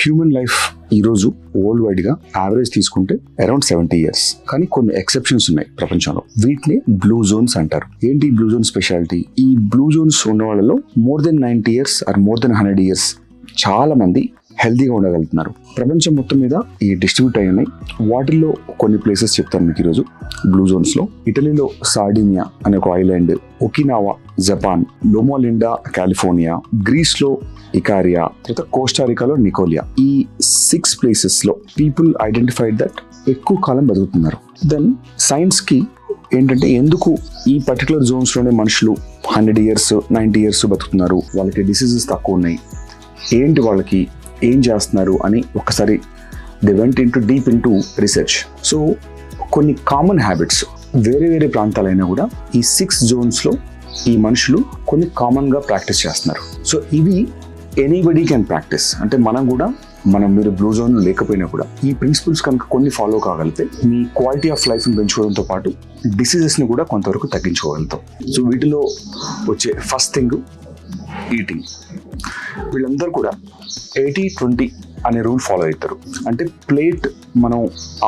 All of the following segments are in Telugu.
హ్యూమన్ లైఫ్ ఈరోజు వరల్డ్ వైడ్గా యావరేజ్ తీసుకుంటే అరౌండ్ సెవెంటీ ఇయర్స్ కానీ కొన్ని ఎక్సెప్షన్స్ ఉన్నాయి ప్రపంచంలో. వీటిని బ్లూ జోన్స్ అంటారు. ఏంటి బ్లూ జోన్ స్పెషాలిటీ ఈ బ్లూ జోన్స్ ఉన్న వాళ్ళలో more than ninety years or more than hundred years చాలా మంది హెల్దీగా ఉండగలుగుతున్నారు. ప్రపంచం మొత్తం మీద ఈ డిస్ట్రిబ్యూట్ అయి ఉన్నాయి వాటిల్లో కొన్ని ప్లేసెస్ చెప్తాను మీకు ఈరోజు. బ్లూ జోన్స్లో ఇటలీలో సార్డినియా అనే ఒక island Okinawa Japan Loma Linda California గ్రీస్లో Ikaria తర్వాత కోస్టారికాలో నికోలియా. ఈ సిక్స్ ప్లేసెస్లో పీపుల్ ఐడెంటిఫైడ్ దట్ ఎక్కువ కాలం బతుకుతున్నారు. దెన్ సైన్స్కి ఏంటంటే ఎందుకు ఈ పర్టికులర్ జోన్స్లోనే మనుషులు హండ్రెడ్ ఇయర్స్ నైంటీ ఇయర్స్ బతుకుతున్నారు? వాళ్ళకి డిసీజెస్ తక్కువ ఉన్నాయి. ఏంటి వాళ్ళకి ఏం చేస్తున్నారు అని ఒకసారి the went in to deep in to research so కొన్ని కామన్ హ్యాబిట్స్ వేరే వేరే ప్రాంతాలైనా కూడా ఈ సిక్స్ జోన్స్లో ఈ మనుషులు కొన్ని కామన్గా ప్రాక్టీస్ చేస్తున్నారు. సో ఇవి ఎనీబడీ క్యాన్ ప్రాక్టీస్ అంటే మనం కూడా మనం మీరు బ్లూ జోన్ లేకపోయినా కూడా ఈ ప్రిన్సిపల్స్ కనుక కొన్ని ఫాలో కాగలిగితే మీ క్వాలిటీ ఆఫ్ లైఫ్ని పెంచుకోవడంతో పాటు డిసీజెస్ని కూడా కొంతవరకు తగ్గించుకోగలుగుతాం. సో వీటిలో వచ్చే ఫస్ట్ థింగ్ ఈటింగ్ వీళ్ళందరూ కూడా ఎయిటీ ట్వంటీ అనే రూల్ ఫాలో అవుతారు. అంటే ప్లేట్ మనం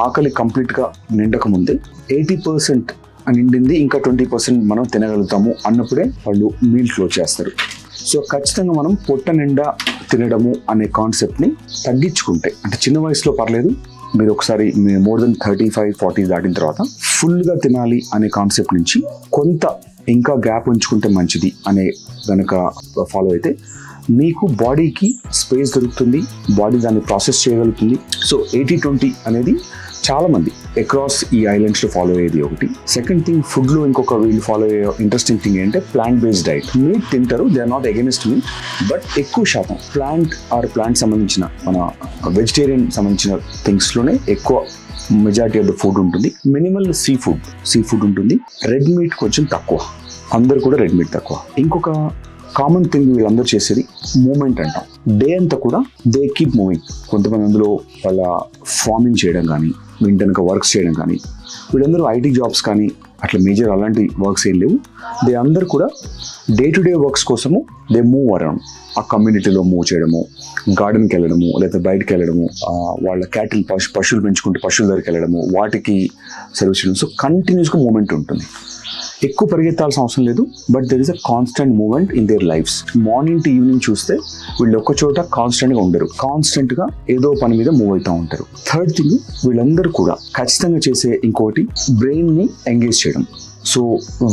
ఆకలి కంప్లీట్గా నిండకముందే ఎయిటీ పర్సెంట్ నిండింది ఇంకా ట్వంటీ పర్సెంట్ మనం తినగలుగుతాము అన్నప్పుడే వాళ్ళు మీల్ క్లోజ్ చేస్తారు. సో ఖచ్చితంగా మనం పొట్ట నిండా తినడము అనే కాన్సెప్ట్ని తగ్గించుకుంటే అంటే చిన్న వయసులో పర్లేదు మీరు ఒకసారి more than thirty five forty దాటిన తర్వాత ఫుల్గా తినాలి అనే కాన్సెప్ట్ నుంచి కొంత ఇంకా గ్యాప్ ఉంచుకుంటే మంచిది అనే కనుక ఫాలో అయితే మీకు బాడీకి స్పేస్ దొరుకుతుంది బాడీ దాన్ని ప్రాసెస్ చేయగలుగుతుంది. సో ఎయిటీ ట్వంటీ అనేది చాలామంది అక్రాస్ ఈ ఐలాండ్స్లో ఫాలో అయ్యేది ఒకటి. సెకండ్ థింగ్ ఫుడ్లో ఇంకొక వీళ్ళు ఫాలో అయ్యే ఇంట్రెస్టింగ్ థింగ్ ఏంటంటే ప్లాంట్ బేస్డ్ డైట్ మీట్ తింటారు they are not against meat but ఎక్కువ శాతం ప్లాంట్ ఆర్ ప్లాంట్ సంబంధించిన మన వెజిటేరియన్ సంబంధించిన థింగ్స్లోనే ఎక్కువ మెజారిటీ ఆఫ్ ద ఫుడ్ ఉంటుంది. Minimal seafood seafood ఉంటుంది. రెడ్ మీట్ కొంచెం తక్కువ. అందరు కూడా రెడ్ మీట్ తక్కువ. ఇంకొక కామన్ థింగ్ వీళ్ళందరూ చేసేది మూమెంట్ అంటాం. డే అంతా కూడా దే కీప్ మూవింగ్. కొంతమంది అందులో వాళ్ళ ఫార్మింగ్ చేయడం కానీ వింటనక వర్క్స్ చేయడం కానీ వీళ్ళందరూ ఐటీ జాబ్స్ కానీ అట్లా మేజర్ అలాంటి వర్క్స్ ఏం లేవు. దే అందరు కూడా డే టు డే వర్క్స్ కోసము దే మూవ్ అరౌండ్. ఆ కమ్యూనిటీలో మూవ్ చేయడము గార్డెన్కి వెళ్ళడము లేదా బయటకు వెళ్ళడము వాళ్ళ క్యాటిల్ పశు పశువులు పెంచుకుంటే పశువుల దగ్గరికి వెళ్ళడము వాటికి సర్వీస్ చేయడం. సో కంటిన్యూస్గా మూమెంట్ ఉంటుంది. ఎక్కువ పరిగెత్తాల్సిన అవసరం లేదు but there is a constant movement in their lives morning to evening చూస్తే వీళ్ళు ఒక్క చోట కాన్స్టెంట్గా ఉండరు. కాన్స్టెంట్గా ఏదో పని మీద మూవ్ అవుతూ ఉంటారు. థర్డ్ థింగ్ వీళ్ళందరూ కూడా ఖచ్చితంగా చేసే ఇంకోటి బ్రెయిన్ని ఎంగేజ్ చేయడం. సో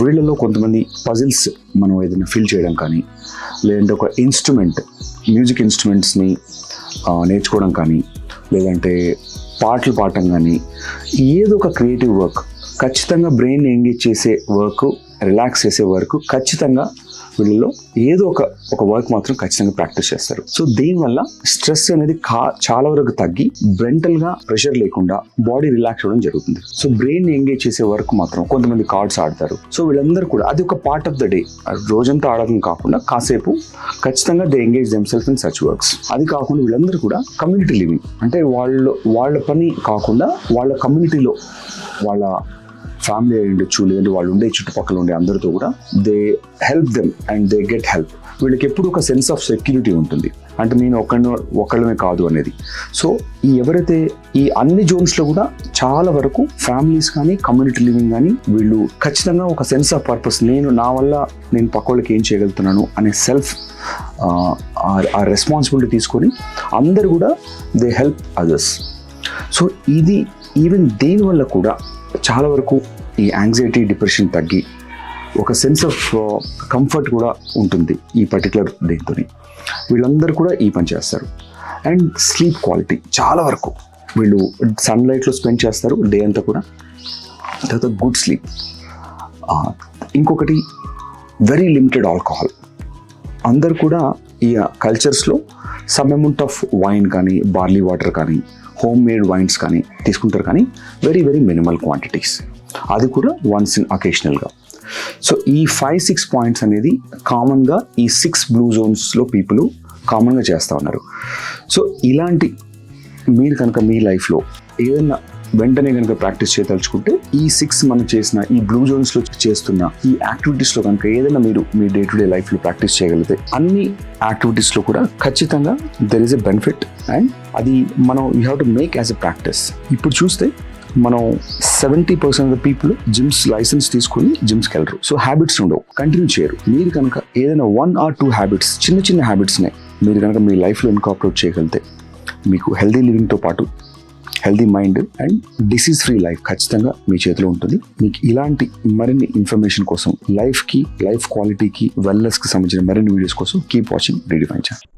వీళ్ళలో కొంతమంది పజిల్స్ మనం ఏదైనా ఫిల్ చేయడం కానీ లేదంటే ఒక ఇన్స్ట్రుమెంట్ మ్యూజిక్ ఇన్స్ట్రుమెంట్స్ని నేర్చుకోవడం కానీ లేదంటే పాటలు పాడటం కానీ ఏదో ఒక క్రియేటివ్ వర్క్ ఖచ్చితంగా బ్రెయిన్ ఎంగేజ్ చేసే వర్క్ రిలాక్స్ చేసే వర్క్ ఖచ్చితంగా వీళ్ళలో ఏదో ఒక ఒక వర్క్ మాత్రం ఖచ్చితంగా ప్రాక్టీస్ చేస్తారు. సో దీనివల్ల స్ట్రెస్ అనేది కా చాలా వరకు తగ్గి మెంటల్గా ప్రెషర్ లేకుండా బాడీ రిలాక్స్ అవ్వడం జరుగుతుంది. సో బ్రెయిన్ ఎంగేజ్ చేసే వర్క్ మాత్రం కొంతమంది కార్డ్స్ ఆడతారు. సో వీళ్ళందరూ కూడా అది ఒక పార్ట్ ఆఫ్ ద డే రోజంతా ఆడడం కాకుండా కాసేపు ఖచ్చితంగా they engage themselves in such works అది కాకుండా వీళ్ళందరూ కూడా కమ్యూనిటీ లివింగ్ అంటే వాళ్ళు వాళ్ళ పని కాకుండా వాళ్ళ కమ్యూనిటీలో వాళ్ళ ఫ్యామిలీ అయి ఉండొచ్చు లేదంటే వాళ్ళు ఉండే చుట్టుపక్కల ఉండే అందరితో కూడా they help them and they get help వీళ్ళకి ఎప్పుడు ఒక సెన్స్ ఆఫ్ సెక్యూరిటీ ఉంటుంది. అంటే నేను ఒక్కడిని ఒక్కళ్ళమే కాదు అనేది. సో ఈ ఎవరైతే ఈ అన్ని జోన్స్లో కూడా చాలా వరకు ఫ్యామిలీస్ కానీ కమ్యూనిటీ లివింగ్ కానీ వీళ్ళు ఖచ్చితంగా ఒక సెన్స్ ఆఫ్ పర్పస్ నేను నా వల్ల నేను పక్కోళ్ళకి ఏం చేయగలుగుతున్నాను అనే సెల్ఫ్ ఆ రెస్పాన్సిబిలిటీ తీసుకొని అందరు కూడా దే హెల్ప్ అదర్స్ సో ఇది ఈవెన్ దీనివల్ల కూడా చాలా వరకు ఈ యాంగ్జైటీ డిప్రెషన్ తగ్గి ఒక సెన్స్ ఆఫ్ కంఫర్ట్ కూడా ఉంటుంది ఈ పర్టికులర్ దీంతో వీళ్ళందరూ కూడా ఈ పని చేస్తారు. అండ్ స్లీప్ క్వాలిటీ చాలా వరకు వీళ్ళు సన్లైట్లో స్పెండ్ చేస్తారు డే అంతా కూడా. తర్వాత గుడ్ స్లీప్ ఇంకొకటి వెరీ లిమిటెడ్ ఆల్కహాల్ అందరు కూడా ఈ కల్చర్స్లో సమ్ అమౌంట్ ఆఫ్ వైన్ కానీ బార్లీ వాటర్ కానీ హోమ్ మేడ్ వైన్స్ కానీ తీసుకుంటారు కానీ వెరీ వెరీ మినిమల్ క్వాంటిటీస్ అది కూడా వన్స్ ఇన్ అకేషనల్గా సో ఈ ఫైవ్ సిక్స్ పాయింట్స్ అనేది కామన్గా ఈ సిక్స్ బ్లూ జోన్స్లో పీపుల్ కామన్గా చేస్తూ ఉన్నారు. సో ఇలాంటి మీరు కనుక మీ లైఫ్లో ఏదైనా వెంటనే కనుక ప్రాక్టీస్ చేయదలుచుకుంటే ఈ సిక్స్ మనం చేసిన ఈ బ్లూ జోన్స్లో చేస్తున్న ఈ యాక్టివిటీస్లో కనుక ఏదైనా మీరు మీ డే టు డే లైఫ్లో ప్రాక్టీస్ చేయగలిగితే అన్ని యాక్టివిటీస్లో కూడా ఖచ్చితంగా there is a benefit and అది మనం you have to make as a practice ఇప్పుడు చూస్తే మనం seventy percent of people gyms license తీసుకుని జిమ్స్కి వెళ్ళరు. సో హ్యాబిట్స్ ఉండవు. కంటిన్యూ చేయరు. మీరు కనుక ఏదైనా వన్ ఆర్ టూ హ్యాబిట్స్ చిన్న చిన్న హ్యాబిట్స్నే మీరు కనుక మీ లైఫ్లో ఇన్కాపరేట్ చేయగలిగితే మీకు హెల్దీ లివింగ్తో పాటు healthy mind and disease free life ఖచ్చితంగా మీ చేతిలో ఉంటుంది. మీకు ఇలాంటి మరిన్ని ఇన్ఫర్మేషన్ కోసం లైఫ్కి లైఫ్ క్వాలిటీకి వెల్నెస్కి సంబంధించిన మరిన్ని వీడియోస్ కోసం కీప్ వాచింగ్ రెడీ ఛానల్